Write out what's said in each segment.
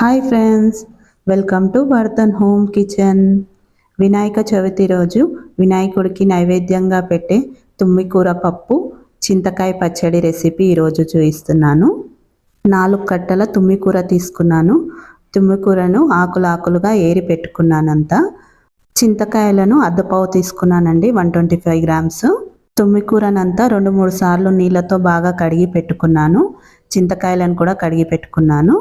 Hi friends welcome to Barthan home kitchen Vinayaka Chavithi రోజు వినాయకుడికి నైవేద్యంగా పెట్టే తుమ్మికూర పప్పు చింతకాయ పచ్చడి రెసిపీ ఈరోజు చూపిస్తున్నాను. నాలుగు కట్టల తుమ్మికూర తీసుకున్నాను. తుమ్మికూరను ఆకులు ఆకులుగా ఏరి పెట్టుకున్నానంతా. చింతకాయలను అద్దపావు తీసుకున్నానండి వన్ ట్వంటీ ఫైవ్ గ్రామ్స్. తుమ్మికూరనంతా రెండు మూడు సార్లు నీళ్ళతో బాగా కడిగి పెట్టుకున్నాను. చింతకాయలను కూడా కడిగి పెట్టుకున్నాను.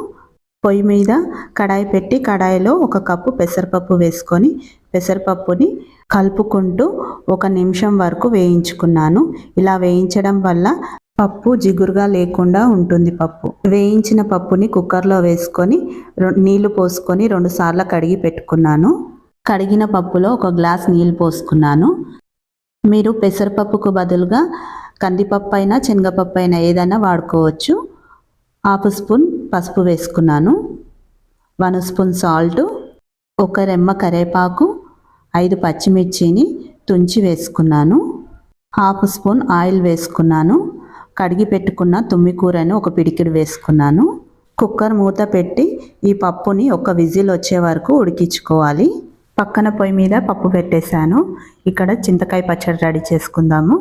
పొయ్యి మీద కడాయి పెట్టి కడాయిలో ఒక కప్పు పెసరపప్పు వేసుకొని పెసరపప్పుని కలుపుకుంటూ ఒక నిమిషం వరకు వేయించుకున్నాను. ఇలా వేయించడం వల్ల పప్పు జిగురుగా లేకుండా ఉంటుంది పప్పు. వేయించిన పప్పుని కుక్కర్లో వేసుకొని నీళ్ళు పోసుకొని రెండు సార్లు కడిగి పెట్టుకున్నాను. కడిగిన పప్పులో ఒక గ్లాస్ నీళ్ళు పోసుకున్నాను. మీరు పెసరపప్పుకు బదులుగా కందిపప్పు అయినా శనగపప్పు అయినా ఏదైనా వాడుకోవచ్చు. హాఫ్ స్పూన్ పసుపు వేసుకున్నాను. వన్ స్పూన్ సాల్ట్ ఒక రెమ్మ కరేపాకు ఐదు పచ్చిమిర్చిని తుంచి వేసుకున్నాను. హాఫ్ స్పూన్ ఆయిల్ వేసుకున్నాను. కడిగి పెట్టుకున్న తుమ్మి కూరని ఒక పిడికిడు వేసుకున్నాను. కుక్కర్ మూత పెట్టి ఈ పప్పుని ఒక విజిల్ వచ్చే వరకు ఉడికించుకోవాలి. పక్కన పొయ్యి మీద పప్పు పెట్టేశాను. ఇక్కడ చింతకాయ పచ్చడి రెడీ చేసుకుందాము.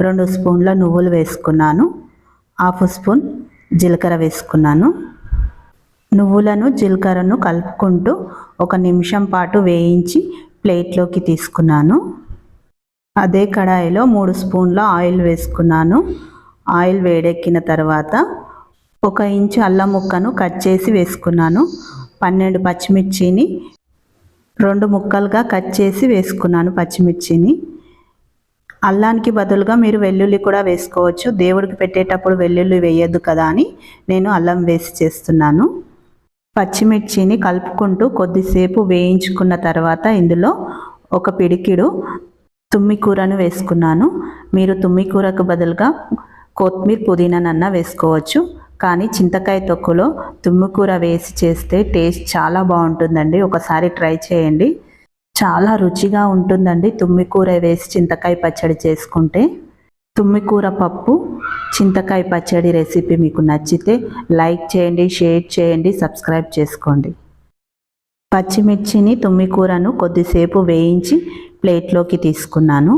రెండు స్పూన్ల నువ్వులు వేసుకున్నాను. హాఫ్ స్పూన్ జీలకర్ర వేసుకున్నాను. నువ్వులను జీలకర్రను కలుపుకుంటూ ఒక నిమిషం పాటు వేయించి ప్లేట్లోకి తీసుకున్నాను. అదే కడాయిలో మూడు స్పూన్ల ఆయిల్ వేసుకున్నాను. ఆయిల్ వేడెక్కిన తర్వాత ఒక ఇంచు అల్లం ముక్కను కట్ చేసి వేసుకున్నాను. పన్నెండు పచ్చిమిర్చిని రెండు ముక్కలుగా కట్ చేసి వేసుకున్నాను పచ్చిమిర్చిని. అల్లానికి బదులుగా మీరు వెల్లుల్లి కూడా వేసుకోవచ్చు. దేవుడికి పెట్టేటప్పుడు వెల్లుల్లి వేయద్దు కదా అని నేను అల్లం వేసి చేస్తున్నాను. పచ్చిమిర్చిని కలుపుకుంటూ కొద్దిసేపు వేయించుకున్న తర్వాత ఇందులో ఒక పిడికిడు తుమ్మి కూరను వేసుకున్నాను. మీరు తుమ్మి కూరకు బదులుగా కొత్తిమీర పుదీనానన్నా వేసుకోవచ్చు. కానీ చింతకాయ తొక్కులో తుమ్మికూర వేసి చేస్తే టేస్ట్ చాలా బాగుంటుందండి. ఒకసారి ట్రై చేయండి. చాలా రుచిగా ఉంటుందండి తుమ్మికూర వేసి చింతకాయ పచ్చడి చేసుకుంటే. తుమ్మికూర పప్పు చింతకాయ పచ్చడి రెసిపీ మీకు నచ్చితే లైక్ చేయండి షేర్ చేయండి సబ్స్క్రైబ్ చేసుకోండి. పచ్చిమిర్చిని తుమ్మికూరను కొద్దిసేపు వేయించి ప్లేట్లోకి తీసుకున్నాను.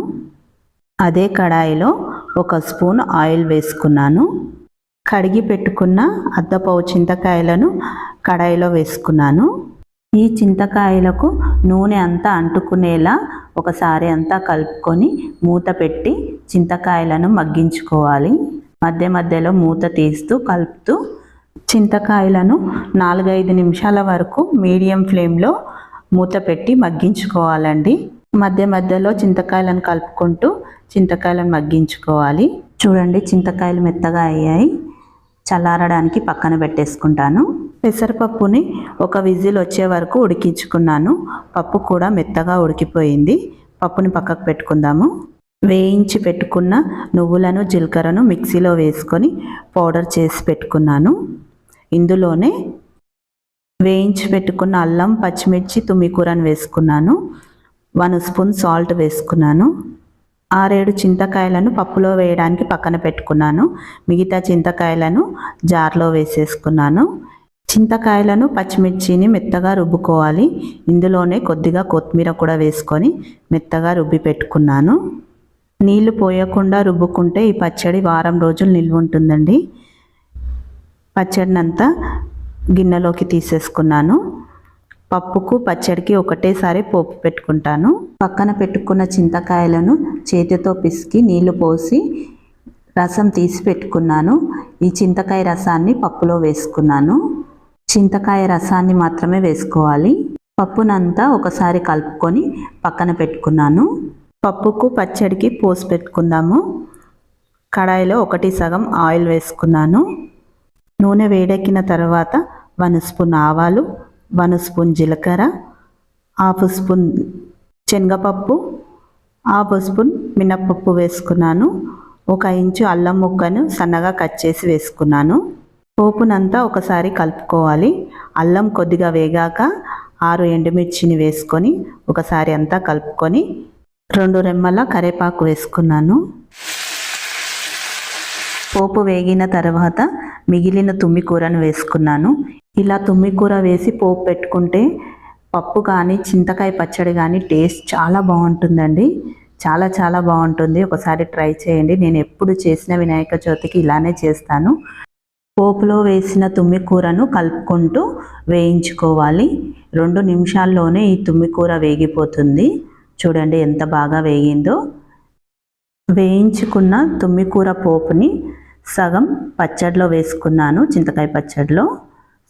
అదే కడాయిలో ఒక స్పూన్ ఆయిల్ వేసుకున్నాను. కడిగి పెట్టుకున్న అద్దపావు చింతకాయలను కడాయిలో వేసుకున్నాను. ఈ చింతకాయలకు నూనె అంతా అంటుకునేలా ఒకసారి అంతా కలుపుకొని మూత పెట్టి చింతకాయలను మగ్గించుకోవాలి. మధ్య మధ్యలో మూత తీస్తూ కలుపుతూ చింతకాయలను నాలుగైదు నిమిషాల వరకు మీడియం ఫ్లేమ్లో మూత పెట్టి మగ్గించుకోవాలండి. మధ్య మధ్యలో చింతకాయలను కలుపుకుంటూ చింతకాయలను మగ్గించుకోవాలి. చూడండి చింతకాయలు మెత్తగా అయ్యాయి. చల్లారడానికి పక్కన పెట్టేసుకుంటాను. పెసరపప్పుని ఒక విజిల్ వచ్చే వరకు ఉడికించుకున్నాను. పప్పు కూడా మెత్తగా ఉడికిపోయింది. పప్పుని పక్కకు పెట్టుకుందాము. వేయించి పెట్టుకున్న నువ్వులను జీలకర్రను మిక్సీలో వేసుకొని పౌడర్ చేసి పెట్టుకున్నాను. ఇందులోనే వేయించి పెట్టుకున్న అల్లం పచ్చిమిర్చి తుమ్మికూరను వేసుకున్నాను. వన్ స్పూన్ సాల్ట్ వేసుకున్నాను. ఆరేడు చింతకాయలను పప్పులో వేయడానికి పక్కన పెట్టుకున్నాను. మిగతా చింతకాయలను జార్లో వేసేసుకున్నాను. చింతకాయలను పచ్చిమిర్చిని మెత్తగా రుబ్బుకోవాలి. ఇందులోనే కొద్దిగా కొత్తిమీర కూడా వేసుకొని మెత్తగా రుబ్బి పెట్టుకున్నాను. నీళ్ళు పోయకుండా రుబ్బుకుంటే ఈ పచ్చడి వారం రోజులు నిల్వ ఉంటుందండి. పచ్చడినంతా గిన్నెలోకి తీసేసుకున్నాను. పప్పుకు పచ్చడికి ఒకటేసారి పోపు పెట్టుకుంటాను. పక్కన పెట్టుకున్న చింతకాయలను చేతితో పిసికి నీళ్ళు పోసి రసం తీసి పెట్టుకున్నాను. ఈ చింతకాయ రసాన్ని పప్పులో వేసుకున్నాను. చింతకాయ రసాన్ని మాత్రమే వేసుకోవాలి. పప్పునంతా ఒకసారి కలుపుకొని పక్కన పెట్టుకున్నాను. పప్పుకు పచ్చడికి పోసి పెట్టుకుందాము. కడాయిలో ఒకటి సగం ఆయిల్ వేసుకున్నాను. నూనె వేడెక్కిన తర్వాత వన్ స్పూన్ ఆవాలు వన్ స్పూన్ జీలకర్ర హాఫ్ స్పూన్ శనగపప్పు హాఫ్ స్పూన్ మినప్పప్పు వేసుకున్నాను. ఒక ఇంచు అల్లం ముక్కను సన్నగా కట్ చేసి వేసుకున్నాను. పోపునంతా ఒకసారి కలుపుకోవాలి. అల్లం కొద్దిగా వేగాక ఆరు ఎండుమిర్చిని వేసుకొని ఒకసారి అంతా కలుపుకొని రెండు రెమ్మల కరేపాకు వేసుకున్నాను. పోపు వేగిన తర్వాత మిగిలిన తుమ్మి కూరను వేసుకున్నాను. ఇలా తుమ్మికూర వేసి పోపు పెట్టుకుంటే పప్పు కానీ చింతకాయ పచ్చడి కానీ టేస్ట్ చాలా బాగుంటుందండి. చాలా చాలా బాగుంటుంది. ఒకసారి ట్రై చేయండి. నేను ఎప్పుడు చేసిన వినాయక చవితికి ఇలానే చేస్తాను. పోపులో వేసిన తుమ్మికూరను కలుపుకుంటూ వేయించుకోవాలి. రెండు నిమిషాల్లోనే ఈ తుమ్మికూర వేగిపోతుంది. చూడండి ఎంత బాగా వేగిందో. వేయించుకున్న తుమ్మికూర పోపుని సగం పచ్చడిలో వేసుకున్నాను చింతకాయ పచ్చడిలో.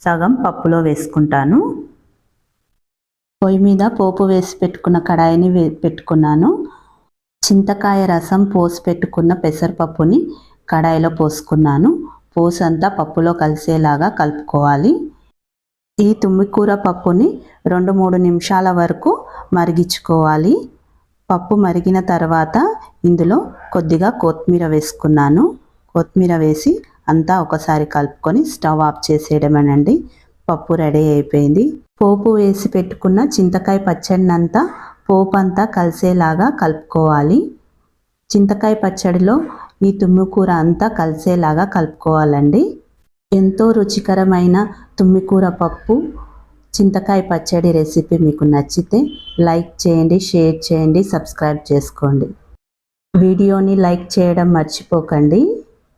సగం పప్పులో వేసుకుంటాను. పొయ్యి మీద పోపు వేసి పెట్టుకున్న కడాయిని పెట్టుకున్నాను. చింతకాయ రసం పోసి పెట్టుకున్న పెసరపప్పుని కడాయిలో పోసుకున్నాను. పూసంతా పప్పులో కలిసేలాగా కలుపుకోవాలి. ఈ తుమ్మికూర పప్పుని రెండు మూడు నిమిషాల వరకు మరిగించుకోవాలి. పప్పు మరిగిన తర్వాత ఇందులో కొద్దిగా కొత్తిమీర వేసుకున్నాను. కొత్తిమీర వేసి అంతా ఒకసారి కలుపుకొని స్టవ్ ఆఫ్ చేసేయడమేనండి. పప్పు రెడీ అయిపోయింది. పోపు వేసి పెట్టుకున్న చింతకాయ పచ్చడినంతా పోపు అంతా కలిసేలాగా కలుపుకోవాలి. చింతకాయ పచ్చడిలో ఈ తుమ్మికూర అంతా కలిసేలాగా కలుపుకోవాలండి. ఎంతో రుచికరమైన తుమ్మికూర పప్పు చింతకాయ పచ్చడి రెసిపీ మీకు నచ్చితే లైక్ చేయండి షేర్ చేయండి సబ్స్క్రైబ్ చేసుకోండి. వీడియోని లైక్ చేయడం మర్చిపోకండి.